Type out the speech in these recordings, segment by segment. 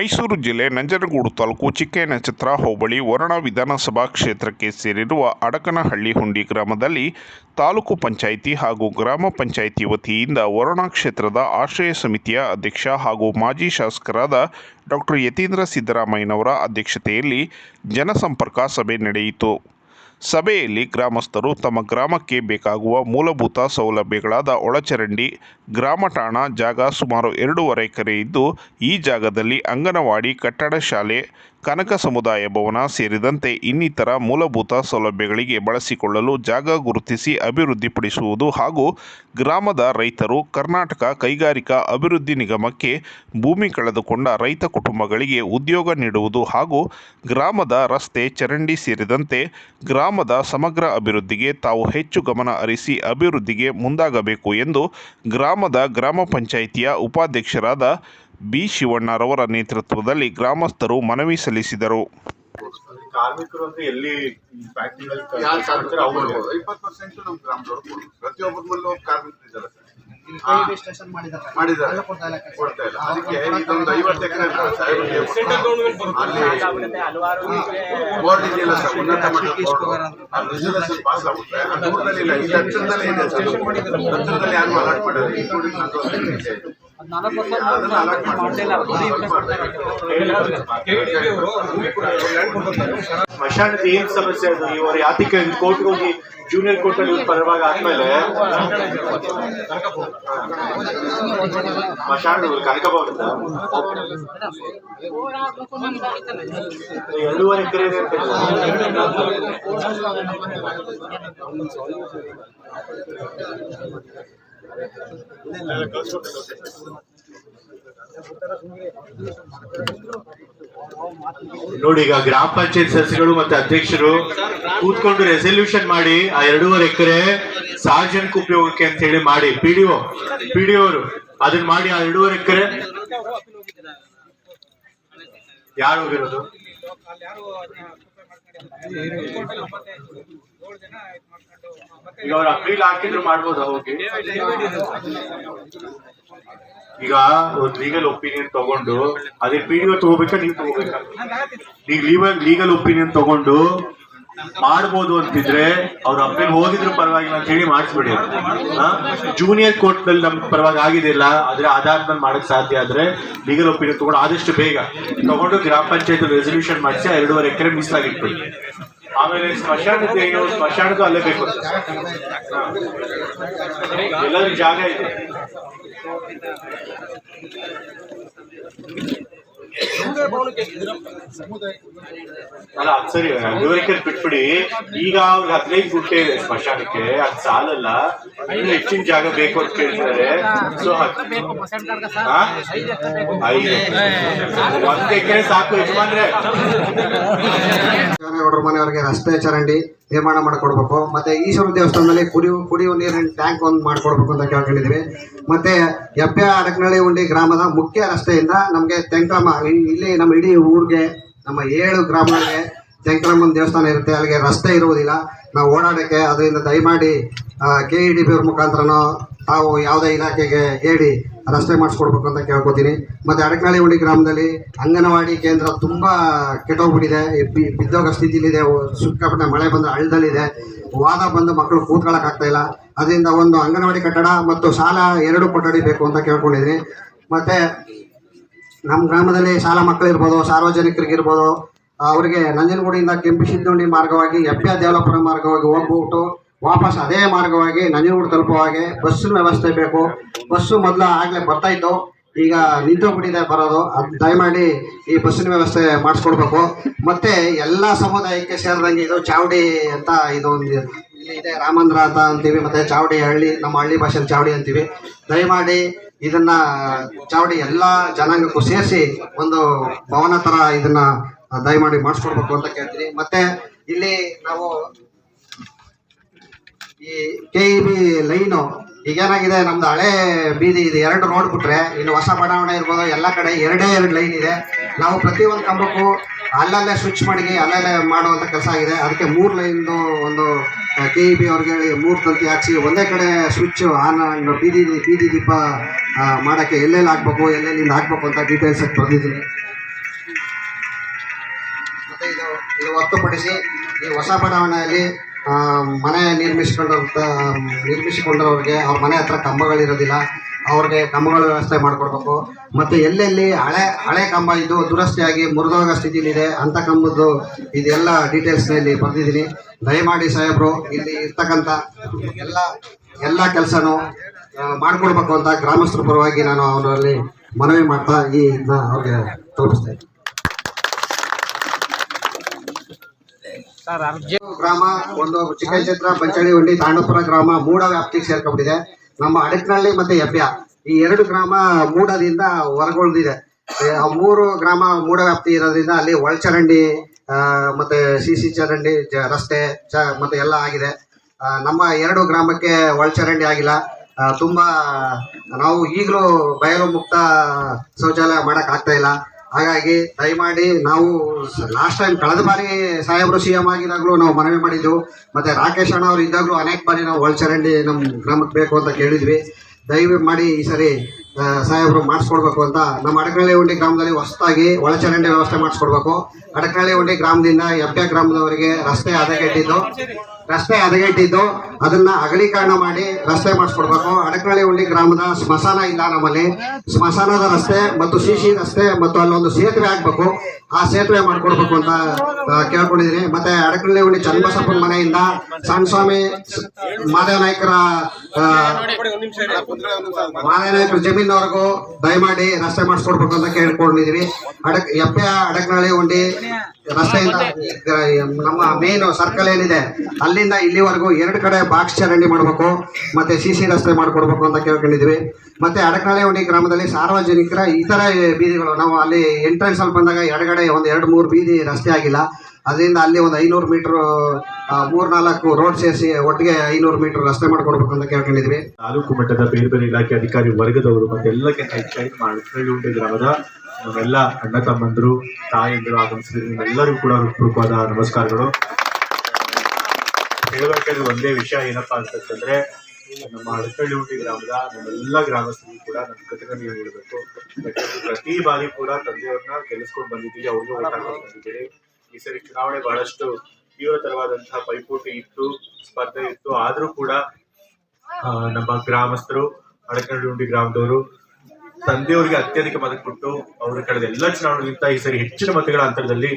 ಮೈಸೂರು ಜಿಲ್ಲೆ ನಂಜನಗೂಡು ತಾಲೂಕು ಚಿಕ್ಕೇನಚಿತ್ರ ಹೋಬಳಿ ವರುಣ ವಿಧಾನಸಭಾ ಕ್ಷೇತ್ರಕ್ಕೆ ಸೇರಿರುವ ಅಡಕನಹಳ್ಳಿ ಹುಂಡಿ ಗ್ರಾಮದಲ್ಲಿ ತಾಲೂಕು ಪಂಚಾಯಿತಿ ಹಾಗೂ ಗ್ರಾಮ ಪಂಚಾಯಿತಿ ವತಿಯಿಂದ ವರುಣ ಕ್ಷೇತ್ರದ ಆಶ್ರಯ ಸಮಿತಿಯ ಅಧ್ಯಕ್ಷ ಹಾಗೂ ಮಾಜಿ ಶಾಸಕರಾದ ಡಾಕ್ಟರ್ ಯತೀಂದ್ರ ಸಿದ್ದರಾಮಯ್ಯನವರ ಅಧ್ಯಕ್ಷತೆಯಲ್ಲಿ ಜನಸಂಪರ್ಕ ಸಭೆ ನಡೆಯಿತು. ಸಭೆಯಲ್ಲಿ ಗ್ರಾಮಸ್ಥರು ತಮ್ಮ ಗ್ರಾಮಕ್ಕೆ ಬೇಕಾಗುವ ಮೂಲಭೂತ ಸೌಲಭ್ಯಗಳಾದ ಒಳಚರಂಡಿ, ಗ್ರಾಮ ಠಾಣ ಜಾಗ ಸುಮಾರು ಎರಡೂವರೆ ಎಕರೆ ಇದ್ದು, ಈ ಜಾಗದಲ್ಲಿ ಅಂಗನವಾಡಿ, ಕಟ್ಟಡ ಶಾಲೆ ಕನಕ ಸಮುದಾಯ ಭವನ ಸೇರಿದಂತೆ ಇನ್ನಿತರ ಮೂಲಭೂತ ಸೌಲಭ್ಯಗಳಿಗೆ ಬಳಸಿಕೊಳ್ಳಲು ಜಾಗ ಗುರುತಿಸಿ ಅಭಿವೃದ್ಧಿಪಡಿಸುವುದು ಹಾಗೂ ಗ್ರಾಮದ ರೈತರು ಕರ್ನಾಟಕ ಕೈಗಾರಿಕಾ ಅಭಿವೃದ್ಧಿ ನಿಗಮಕ್ಕೆ ಭೂಮಿ ಕಳೆದುಕೊಂಡ ರೈತ ಕುಟುಂಬಗಳಿಗೆ ಉದ್ಯೋಗ ನೀಡುವುದು ಹಾಗೂ ಗ್ರಾಮದ ರಸ್ತೆ ಚರಂಡಿ ಸೇರಿದಂತೆ ಗ್ರಾಮದ ಸಮಗ್ರ ಅಭಿವೃದ್ಧಿಗೆ ತಾವು ಹೆಚ್ಚು ಗಮನ ಹರಿಸಿ ಅಭಿವೃದ್ಧಿಗೆ ಮುಂದಾಗಬೇಕು ಎಂದು ಗ್ರಾಮದ ಗ್ರಾಮ ಪಂಚಾಯಿತಿಯ ಉಪಾಧ್ಯಕ್ಷರಾದ ಬಿ. ಶಿವಣ್ಣರವರ ನೇತೃತ್ವದಲ್ಲಿ ಗ್ರಾಮಸ್ಥರು ಮನವಿ ಸಲ್ಲಿಸಿದರು. ಕಾರ್ಮಿಕರು? ಅಂದ್ರೆ ಎಲ್ಲಿ ಇಪ್ಪತ್ತು ಪರ್ಸೆಂಟ್ ನಮ್ಮ ಗ್ರಾಮದವ್ರು ಪ್ರತಿಯೊಬ್ಬರ ಕಾರ್ಮಿಕರು ಇದ್ದಾರೆ ಮಾಡಿದ್ದಾರೆ. ಕೊಡ್ತಾ ಇಲ್ಲ ಅದಕ್ಕೆ ಇದೊಂದು ಐವತ್ತು ಎಕರೆ ಬೋರ್ಡ್ ಇದೆಯಲ್ಲ ಸರ್? ಉನ್ನತ ಮಟ್ಟದ ಬೋರ್ಡ್ ಪಾಸ್ ಆಗುತ್ತೆ. ಇಲ್ಲ. ಇದೆ ಹತ್ತಿರದಲ್ಲಿ ಯಾರು ಮಾಡಿದ್ರೆ ನಂದು ಸ್ಮಶಾನದ ಏನ್ ಸಮಸ್ಯೆ ಅದು? ಇವರು ಯಾತಿಕ ಕೋರ್ಟ್ ಹೋಗಿ ಜೂನಿಯರ್ ಕೋರ್ಟ್ ಅಲ್ಲಿ ಪರವಾಗಿ ಆದ್ಮೇಲೆ? ಸ್ಮಶಾನದ ಇವ್ರು ಕನಕ ಭವನದ ಎರಡೂವರೆ ಎಕರೆ ನೋಡಿ, ಈಗ ಗ್ರಾಮ ಪಂಚಾಯತ್ ಸದಸ್ಯರು ಮತ್ತೆ ಅಧ್ಯಕ್ಷರು ಕೂತ್ಕೊಂಡು ರೆಸಲ್ಯೂಷನ್ ಮಾಡಿ, ಆ ಎರಡೂವರೆ ಎಕರೆ ಸಾರ್ವಜನಿಕ ಉಪಯೋಗಕ್ಕೆ ಅಂತ ಹೇಳಿ ಮಾಡಿ ಪಿಡಿಒ ಪಿಡಿಒ ಅವರು. ಅದನ್ನ ಮಾಡಿ ಆ ಎರಡೂವರೆ ಎಕರೆ ಯಾರು ಹೋಗಿರೋದು? ಈಗ ಅವ್ರ ಅಪೀಲ್ ಹಾಕಿದ್ರು ಮಾಡ್ಬೋದು ಹೋಗಿ ಈಗ ಒಂದು ಲೀಗಲ್ ಒಪಿನಿಯನ್ ತಗೊಂಡು, ಅದೇ ಪಿ ಡಿ ತಗೋಬೇಕಾ ನೀವು ತಗೋಬೇಕಾ? ಈಗ ಲೀಗಲ್ ಒಪಿನಿಯನ್ ತಗೊಂಡು ಮಾಡ್ಬೋದು ಅಂತಿದ್ರೆ ಅವ್ರ ಅಪೀಲ್ ಹೋಗಿದ್ರು ಪರವಾಗಿಲ್ಲ ಅಂತ ಹೇಳಿ ಮಾಡಿಸ್ಬಿಡಿ. ಜೂನಿಯರ್ ಕೋರ್ಟ್ನಲ್ಲಿ ನಮ್ಗೆ ಪರವಾಗಿ ಆಗಿದಿಲ್ಲ, ಆದ್ರೆ ಆಧಾರ್ ಮೇಲೆ ಮಾಡಕ್ ಸಾಧ್ಯ ಆದ್ರೆ ಲೀಗಲ್ ಒಪಿನಿಯನ್ ತಗೊಂಡು ಆದಷ್ಟು ಬೇಗ. ತಗೊಂಡು ಗ್ರಾಮ ಪಂಚಾಯತ್ ರೆಸಲ್ಯೂಷನ್ ಮಾಡಿಸಿ ಎರಡೂವರೆ ಎಕರೆ ಮೀಸಲಾಗಿಟ್ಬಿಡಿ. ಆಮೇಲೆ ಸ್ಮಶಾನದ ಏನು ಸ್ಮಶಾನದ್ದು ಅಲ್ಲೇ ಬೇಕು ಎಲ್ಲರೂ ಜಾಗ ಇದೆ ಅಲ್ಲ, ಅದ್ ಸರಿ ಎರಡೂವರೆ ಬಿಟ್ಬಿಡಿ. ಈಗ ಅವ್ರಿಗೆ ಹದಿನೈದು ಗುಂಟೆ ಇದೆ ಸ್ಮಶಾನಕ್ಕೆ, ಅದ್ ಸಾಲಲ್ಲ. ಹೆಚ್ಚಿನ ಜಾಗ ಬೇಕು ಅಂತ ಕೇಳ್ತಾರೆ ಸೊ ಒಂದ್ ಎಕರೆ ಸಾಕು, ಯಜಮಾನ್ರೆ. ಗೌಡ್ರ ಮನೆಯವ್ರಿಗೆ ರಸ್ತೆ ಚರಂಡಿ. ನಿರ್ಮಾಣ ಮಾಡಿಕೊಡ್ಬೇಕು. ಮತ್ತೆ ಈಶ್ವರ ದೇವಸ್ಥಾನದಲ್ಲಿ ಕುಡಿಯುವ ಕುಡಿಯುವ ನೀರಿನ ಟ್ಯಾಂಕ್ ಒಂದು ಮಾಡಿಕೊಡ್ಬೇಕು ಅಂತ ಕೇಳ್ಕೊಂಡಿದ್ವಿ. ಮತ್ತೆ ಎಪ್ಪೆ ಅಡಕನಹಳ್ಳಿ ಉಂಡಿ ಗ್ರಾಮದ ಮುಖ್ಯ ರಸ್ತೆಯಿಂದ ನಮಗೆ ತೆಂಕ್ರಮ ಇಲ್ಲಿ ನಮ್ಮ ಇಡೀ ಊರಿಗೆ, ನಮ್ಮ ಏಳು ಗ್ರಾಮಗಳಿಗೆ ತೆಂಕ್ರಮ್ಮನ ದೇವಸ್ಥಾನ ಇರುತ್ತೆ. ಅಲ್ಲಿಗೆ ರಸ್ತೆ ಇರುವುದಿಲ್ಲ. ನಾವು ಓಡಾಡೋಕ್ಕೆ, ಅದರಿಂದ ದಯಮಾಡಿ ಕೆ ಇ ಡಿ ಪಿ ಅವ್ರ ಮುಖಾಂತರನೋ ತಾವು ಯಾವುದೇ ಇಲಾಖೆಗೆ ಹೇಳಿ ರಸ್ತೆ ಮಾಡಿಸ್ಕೊಡ್ಬೇಕು ಅಂತ ಕೇಳ್ಕೊತೀನಿ. ಮತ್ತು ಅಡಕನಹಳ್ಳಿ ಉಂಡಿ ಗ್ರಾಮದಲ್ಲಿ ಅಂಗನವಾಡಿ ಕೇಂದ್ರ ತುಂಬ ಕೆಟ್ಟೋಗ್ಬಿಟ್ಟಿದೆ. ಬಿದ್ದೋಗ ಸ್ಥಿತಿಲಿದೆ. ಸಿಕ್ಕಾಪಟ್ಟೆ ಮಳೆ ಬಂದು ಹಳ್ಳದಲ್ಲಿದೆ. ವಾದ ಬಂದು ಮಕ್ಕಳು ಕೂತ್ಕೊಳ್ಳೋಕ್ಕಾಗ್ತಾ ಇಲ್ಲ. ಅದರಿಂದ ಒಂದು ಅಂಗನವಾಡಿ ಕಟ್ಟಡ ಮತ್ತು ಸಾಲ ಎರಡು ಕೊಠಡಿ ಬೇಕು ಅಂತ ಕೇಳ್ಕೊಂಡಿದ್ದೀನಿ. ಮತ್ತು ನಮ್ಮ ಗ್ರಾಮದಲ್ಲಿ ಶಾಲಾ ಮಕ್ಕಳಿರ್ಬೋದು, ಸಾರ್ವಜನಿಕರಿಗಿರ್ಬೋದು ಅವರಿಗೆ ನಂಜನಗೂಡಿಯಿಂದ ಕೆಂಪು ಸಿದ್ದುಂಡಿ ಮಾರ್ಗವಾಗಿ ಎಪ್ಪೆ ದೇವಲಾಪುರ ಮಾರ್ಗವಾಗಿ ಹೋಗ್ಬಿಟ್ಟು ವಾಪಸ್ ಅದೇ ಮಾರ್ಗವಾಗಿ ನಂಜನಗೂಡು ತಲುಪುವ ಹಾಗೆ ಬಸ್ಸಿನ ವ್ಯವಸ್ಥೆ ಬೇಕು. ಬಸ್ಸು ಮೊದಲು ಆಗಲೇ ಬರ್ತಾ ಇತ್ತು. ಈಗ ನಿಂತೋಗ್ಬಿಟ್ಟಿದೆ ಬರೋದು. ಅದು ದಯಮಾಡಿ ಈ ಬಸ್ಸಿನ ವ್ಯವಸ್ಥೆ ಮಾಡಿಸ್ಕೊಡ್ಬೇಕು. ಮತ್ತೆ ಎಲ್ಲ ಸಮುದಾಯಕ್ಕೆ ಸೇರಿದಂಗೆ ಇದು ಚಾವಡಿ ಅಂತ ಇದು ಒಂದು ಇಲ್ಲಿ ಇದೆ. ರಾಮಂದ್ರ ಅಂತ ಅಂತೀವಿ. ಮತ್ತೆ ಚಾವಡಿ ಹಳ್ಳಿ, ನಮ್ಮ ಹಳ್ಳಿ ಭಾಷೆಯಲ್ಲಿ ಚಾವಡಿ ಅಂತೀವಿ. ದಯಮಾಡಿ ಇದನ್ನ ಚಾವಡಿ ಎಲ್ಲ ಜನಾಂಗಕ್ಕೂ ಸೇರಿಸಿ ಒಂದು ಭವನ ತರ ಇದನ್ನ ದಯಮಾಡಿ ಮಾಡಿಸ್ಕೊಡ್ಬೇಕು ಅಂತ ಕೇಳ್ತೀನಿ. ಮತ್ತೆ ಇಲ್ಲಿ ನಾವು ಈ ಕೆ ಇ ಬಿ ಲೈನು ಈಗೇನಾಗಿದೆ ನಮ್ದು ಹಳೆ ಬೀದಿ ಇದೆ. ಎರಡು ರೋಡ್ ಬಿಟ್ರೆ ಇನ್ನು ಹೊಸ ಬಡಾವಣೆ ಇರ್ಬೋದು, ಎಲ್ಲ ಕಡೆ ಎರಡೇ ಎರಡು ಲೈನ್ ಇದೆ. ನಾವು ಪ್ರತಿಯೊಂದು ಕಂಬಕ್ಕೂ ಅಲ್ಲಲ್ಲೇ ಸ್ವಿಚ್ ಮಾಡಿ ಅಲ್ಲಲ್ಲೇ ಮಾಡುವಂಥ ಕೆಲಸ ಆಗಿದೆ. ಅದಕ್ಕೆ ಮೂರು ಲೈನ್ದು ಒಂದು ಕೆ ಇ ಬಿ ಅವ್ರಿಗೆ ಮೂರು ತಂತಿ ಹಾಕ್ಸಿ, ಒಂದೇ ಕಡೆ ಸ್ವಿಚ್ ಆನ್ ಬೀದಿ ಬೀದಿ ದೀಪ ಮಾಡೋಕ್ಕೆ ಎಲ್ಲೆಲ್ಲಿ ಹಾಕ್ಬೇಕು, ಎಲ್ಲೆಲ್ಲಿಂದ ಹಾಕ್ಬೇಕು ಅಂತ ಡೀಟೇಲ್ಸ್ ಬಂದಿದ್ದೀನಿ ಇದು ಇದು ಹೊರತುಪಡಿಸಿ ಈ ಹೊಸ ಬಡಾವಣೆಯಲ್ಲಿ ಮನೆ ನಿರ್ಮಿಸ್ಕೊಂಡಂಥ ನಿರ್ಮಿಸಿಕೊಂಡವ್ರಿಗೆ ಅವ್ರ ಮನೆ ಹತ್ರ ಕಂಬಗಳಿರೋದಿಲ್ಲ, ಅವ್ರಿಗೆ ಕಂಬಗಳ ವ್ಯವಸ್ಥೆ ಮಾಡಿಕೊಡ್ಬೇಕು. ಮತ್ತು ಎಲ್ಲೆಲ್ಲಿ ಹಳೆ ಹಳೆ ಕಂಬ ಇದ್ದು ದುರಸ್ತಿಯಾಗಿ ಮುರಿದೋಗೋ ಸ್ಥಿತಿಲಿದೆ ಅಂಥ ಕಂಬದ್ದು ಇದೆಲ್ಲ ಡೀಟೇಲ್ಸ್ನಲ್ಲಿ ಬರೆದಿದ್ದೀನಿ. ದಯಮಾಡಿ ಸಾಹೇಬರು, ಇಲ್ಲಿ ಇರ್ತಕ್ಕಂಥ ಎಲ್ಲ ಎಲ್ಲ ಕೆಲಸನೂ ಮಾಡಿಕೊಡ್ಬೇಕು ಅಂತ ಗ್ರಾಮಸ್ಥರ ಪರವಾಗಿ ನಾನು ಅವರಲ್ಲಿ ಮನವಿ ಮಾಡ್ತಾ ಈ ಇದನ್ನ ಅವ್ರಿಗೆ ತೋರಿಸ್ತೇನೆ ಗ್ರಾಮ, ಒಂದು ಚಿಕ್ಕಚತ್ರ ಹುಂಡಿ ತಾಂಡಪುರ ಗ್ರಾಮ ಮೂಡ ವ್ಯಾಪ್ತಿಗೆ ಸೇರ್ಕೊಂಡಿದೆ ನಮ್ಮ ಅಡಕನಹಳ್ಳಿ ಮತ್ತೆ ಎಬ್ಬ್ಯ ಈ ಎರಡು ಗ್ರಾಮ ಮೂಡದಿಂದ ಹೊರಗೊಳ್ದಿದೆ. ಮೂರು ಗ್ರಾಮ ಮೂಡ ವ್ಯಾಪ್ತಿ ಇರೋದ್ರಿಂದ ಅಲ್ಲಿ ಒಳಚರಂಡಿ ಮತ್ತೆ ಸಿ ಸಿ ಚರಂಡಿ ರಸ್ತೆ, ಚ, ಮತ್ತೆ ಎಲ್ಲ ಆಗಿದೆ. ನಮ್ಮ ಎರಡು ಗ್ರಾಮಕ್ಕೆ ಒಳಚರಂಡಿ ಆಗಿಲ್ಲ. ತುಂಬಾ ನಾವು ಈಗಲೂ ಬಯಲು ಮುಕ್ತ ಶೌಚಾಲಯ ಮಾಡಕ್ ಆಗ್ತಾ ಇಲ್ಲ. ಹಾಗಾಗಿ ದಯಮಾಡಿ ನಾವು ಲಾಸ್ಟ್ ಟೈಮ್ ಕಳೆದ ಬಾರಿ ಸಾಹೇಬರು ಸಿ ಎಂ ಆಗಿದಾಗಲೂ ನಾವು ಮನವಿ ಮಾಡಿದ್ದೆವು. ಮತ್ತೆ ರಾಕೇಶ್ ಅಣ್ಣ ಅವರು ಇದ್ದಾಗಲೂ ಅನೇಕ ಬಾರಿ ನಾವು ಒಳಚರಂಡಿ ನಮ್ಮ ಗ್ರಾಮಕ್ಕೆ ಬೇಕು ಅಂತ ಕೇಳಿದ್ವಿ. ದಯವಿ ಮಾಡಿ ಈ ಸರಿ ಸಾಹೇಬರು ಮಾಡಿಸ್ಕೊಡ್ಬೇಕು ಅಂತ. ನಮ್ಮ ಅಡಕನಹಳ್ಳಿ ಉಂಡಿ ಗ್ರಾಮದಲ್ಲಿ ಹೊಸದಾಗಿ ಒಳಚರಂಡಿ ವ್ಯವಸ್ಥೆ ಮಾಡಿಸ್ಕೊಡ್ಬೇಕು. ಅಡಕನಹಳ್ಳಿ ಉಂಡಿ ಗ್ರಾಮದಿಂದ ಎಬ್ಬೆ ಗ್ರಾಮದವರಿಗೆ ರಸ್ತೆ ಹದಗೆಟ್ಟಿದ್ದು ರಸ್ತೆ ಹದಗೆಟ್ಟಿದ್ದು ಅದನ್ನ ಅಗಲೀಕರಣ ಮಾಡಿ ರಸ್ತೆ ಮಾಡಿಸ್ಕೊಡ್ಬೇಕು. ಅಡಕನಹಳ್ಳಿ ಹುಂಡಿ ಗ್ರಾಮದ ಸ್ಮಶಾನ ಇಲ್ಲ ನಮ್ಮಲ್ಲಿ. ಸ್ಮಶಾನದ ರಸ್ತೆ ಮತ್ತು ಸಿ ಸಿ ರಸ್ತೆ ಮತ್ತು ಅಲ್ಲೊಂದು ಸೇತುವೆ ಆಗ್ಬೇಕು. ಆ ಸೇತುವೆ ಮಾಡ್ಕೊಡ್ಬೇಕು ಅಂತ ಆ, ಕೇಳ್ಕೊಂಡಿದ್ದೀನಿ. ಮತ್ತೆ ಅಡಕನಹಳ್ಳಿ ಹುಂಡಿ ಚನ್ನಬಸಪ್ಪನ ಮನೆಯಿಂದ ಸಣ್ಣ ಸ್ವಾಮಿ ಸ- ಮಾದೇವ ನಾಯ್ಕರ ಆ, ಮಾದೇವ ನಾಯ್ಕರ ಜಮೀನವರೆಗೂ ದಯಮಾಡಿ ರಸ್ತೆ ಮಾಡಿಸ್ಕೊಡ್ಬೇಕು ಅಂತ ಕೇಳ್ಕೊಂಡಿದೀವಿ. ಅಡಕ್ ಎಪ್ಪೆ ಅಡಕನಹಳ್ಳಿ ಹುಂಡಿ ರಸ್ತೆಯಿಂದ ನಮ್ಮ ಮೇನ್ ಸರ್ಕಲ್ ಏನಿದೆ ಅಲ್ಲಿಂದ ಇಲ್ಲಿವರೆಗೂ ಎರಡು ಕಡೆ ಬಾಕ್ಸ್ ಚರಂಡಿ ಮಾಡಬೇಕು, ಮತ್ತೆ ಸಿ ಸಿ ರಸ್ತೆ ಮಾಡಿಕೊಡ್ಬೇಕು ಅಂತ ಕೇಳ್ಕೊಂಡಿದ್ವಿ ಮತ್ತೆ ಅಡಕಳೆ ಉಂಡಿ ಗ್ರಾಮದಲ್ಲಿ ಸಾರ್ವಜನಿಕರ ಇತರ ಬೀದಿಗಳು, ನಾವು ಅಲ್ಲಿ ಎಂಟ್ರೆನ್ಸ್ ಅಲ್ಲಿ ಬಂದಾಗ ಎಡಗಡೆ ಒಂದು ಎರಡು ಮೂರು ಬೀದಿ ರಸ್ತೆ ಆಗಿಲ್ಲ. ಅದರಿಂದ ಅಲ್ಲಿ ಒಂದು ಐನೂರು ಮೀಟರ್ ಮೂರ್ನಾಲ್ಕು ರೋಡ್ ಸೇರಿಸಿ ಒಟ್ಟಿಗೆ ಐನೂರು ಮೀಟರ್ ರಸ್ತೆ ಮಾಡ್ಕೊಡ್ಬೇಕು ಅಂತ ಕೇಳ್ಕೊಂಡಿದ್ವಿ ತಾಲೂಕು ಮಟ್ಟದ ಬೇರೆ ಬೇರೆ ಇಲಾಖೆ ಅಧಿಕಾರಿ ವರ್ಗದವರು ಮತ್ತೆ ಎಲ್ಲಕ್ಕೆ ಹೆಚ್ಚಾಗಿ ಮಾಡಿ ಗ್ರಾಮದ ನಮ್ಮೆಲ್ಲ ಅಣ್ಣ ತಮ್ಮಂದರು, ತಾಯಂದರು ಆಗಮಿಸಿದ್ರು ಎಲ್ಲರೂ ಕೂಡ ಹೃತ್ಪೂರ್ವಕವಾದ ನಮಸ್ಕಾರಗಳು. ಹೇಳಬೇಕಾದ್ರೆ ಒಂದೇ ವಿಷಯ ಏನಪ್ಪಾ ಅಂತಂದ್ರೆ ನಮ್ಮ ಹಳಕಳ್ಳಿ ಉಂಡಿ ಗ್ರಾಮದ ನಮ್ಮೆಲ್ಲ ಗ್ರಾಮಸ್ಥರಿಗೂ ಕೂಡ ನಮ್ಮ ಕೃತಜ್ಞತೆ ಹೇಳಬೇಕು. ಪ್ರತಿ ಬಾರಿ ಕೂಡ ತಂದೆಯವ್ರನ್ನ ಗೆಲ್ಲಿಸ್ಕೊಂಡು ಬಂದಿದ್ದೀವಿ, ಅವ್ರಿಗೂ ಊಟ ಬಂದಿದ್ದೀವಿ. ಈ ಸರಿ ಚುನಾವಣೆ ಬಹಳಷ್ಟು ತೀವ್ರತರವಾದಂತಹ ಪೈಪೋಟಿ ಇತ್ತು, ಸ್ಪರ್ಧೆ ಇತ್ತು. ಆದ್ರೂ ಕೂಡ ನಮ್ಮ ಗ್ರಾಮಸ್ಥರು ಅಡಕನಹಳ್ಳಿ ಗ್ರಾಮದವರು, ತಂದೆಯವರಿಗೆ ಅತ್ಯಧಿಕ ಮತ ಕೊಟ್ಟು ಅವರು ಕಳೆದ ಎಲ್ಲ ಚುನಾವಣೆಗಿಂತ ಈ ಸರಿ ಹೆಚ್ಚಿನ ಮತಗಳ ಅಂತರದಲ್ಲಿ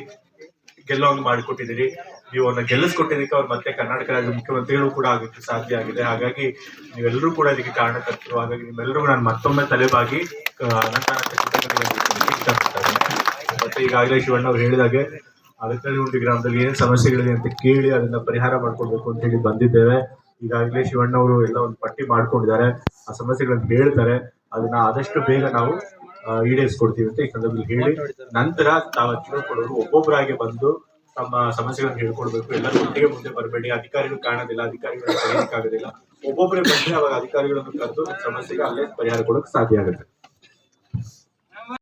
ಗೆಲ್ಲೋಂಗ್ ಮಾಡಿಕೊಟ್ಟಿದ್ದೀರಿ. ನೀವು ಅವ್ರನ್ನ ಗೆಲ್ಲಿಸ್ಕೊಟ್ಟಿದ್ದಕ್ಕೆ ಅವ್ರು ಮತ್ತೆ ಕರ್ನಾಟಕ ರಾಜ್ಯದ ಮುಖ್ಯಮಂತ್ರಿಗಳು ಕೂಡ ಆಗೋಕ್ಕೆ ಸಾಧ್ಯ ಆಗಿದೆ. ಹಾಗಾಗಿ ನೀವೆಲ್ಲರೂ ಕೂಡ ಇದಕ್ಕೆ ಕಾರಣಕರ್ತರು. ಹಾಗಾಗಿ ನಿಮ್ಮೆಲ್ಲರಿಗೂ ನಾನು ಮತ್ತೊಮ್ಮೆ ತಲೆಬಾಗಿ ಆ, ಅನಂತ ಅನಂತ ಕೃತಜ್ಞತೆಗಳನ್ನು ತಿಳಿಸಲಿಕ್ಕೆ ಮತ್ತೆ ಈಗಾಗಲೇ ಶಿವಣ್ಣ ಅವ್ರು ಹೇಳಿದಾಗೆ ಹಾಗೆ ಉಂಡಿ ಗ್ರಾಮದಲ್ಲಿ ಏನೇನು ಸಮಸ್ಯೆಗಳಿದೆ ಅಂತ ಕೇಳಿ ಅದನ್ನ ಪರಿಹಾರ ಮಾಡ್ಕೊಳ್ಬೇಕು ಅಂತ ಹೇಳಿ ಬಂದಿದ್ದೇವೆ. ಈಗಾಗಲೇ ಶಿವಣ್ಣ ಅವರು ಎಲ್ಲ ಒಂದು ಪಟ್ಟಿ ಮಾಡ್ಕೊಂಡಿದ್ದಾರೆ. ಆ ಸಮಸ್ಯೆಗಳನ್ನು ಹೇಳ್ತಾರೆ. ಅದನ್ನ ಆದಷ್ಟು ಬೇಗ ನಾವು ಈಡೇರಿಸ್ಕೊಡ್ತೀವಿ ಅಂತ ಈ ಸಂದರ್ಭದಲ್ಲಿ ಹೇಳಿ ನಂತರ ತಾವು ಕೊಡೋರು ಒಬ್ಬೊಬ್ಬರಾಗಿ ಬಂದು ತಮ್ಮ ಸಮಸ್ಯೆಗಳನ್ನು ಹೇಳ್ಕೊಡ್ಬೇಕು. ಎಲ್ಲರೂ ಒಟ್ಟಿಗೆ ಮುಂದೆ ಬರಬೇಡಿ. ಅಧಿಕಾರಿಗಳು ಕಾಣೋದಿಲ್ಲ, ಅಧಿಕಾರಿಗಳು ಕರೆಯೋಕ್ಕಾಗೋದಿಲ್ಲ ಒಬ್ಬೊಬ್ಬರೇ ಬಂದ್ರೆ ಅವಾಗ ಅಧಿಕಾರಿಗಳನ್ನು ಕರೆದು ಸಮಸ್ಯೆಗೆ ಅಲ್ಲೇ ಪರಿಹಾರ ಕೊಡೋಕೆ ಸಾಧ್ಯ ಆಗುತ್ತೆ.